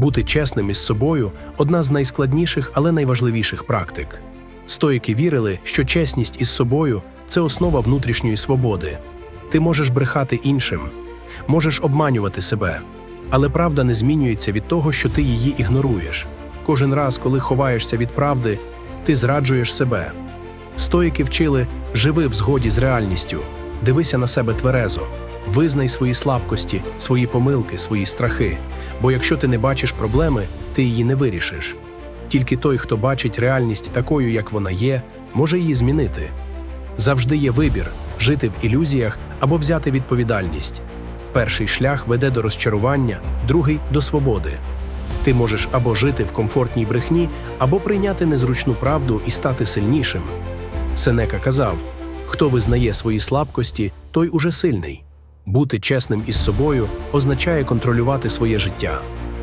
Бути чесним із собою одна з найскладніших, але найважливіших практик. Стоїки вірили, що чесність із собою це основа внутрішньої свободи. Ти можеш брехати іншим, можеш обманювати себе, але правда не змінюється від того, що ти її ігноруєш. Кожен раз, коли ховаєшся від правди, ти зраджуєш себе. Стоїки вчили живи в згоді з реальністю, дивися на себе тверезо, визнай свої слабкості, свої помилки, свої страхи. Бо якщо ти не бачиш проблеми, ти її не вирішиш. Тільки той, хто бачить реальність такою, як вона є, може її змінити. Завжди є вибір жити в ілюзіях або взяти відповідальність. Перший шлях веде до розчарування, другий до свободи. Ти можеш або жити в комфортній брехні, або прийняти незручну правду і стати сильнішим. Сенека казав: хто визнає свої слабкості, той уже сильний. Бути чесним із собою означає контролювати своє життя.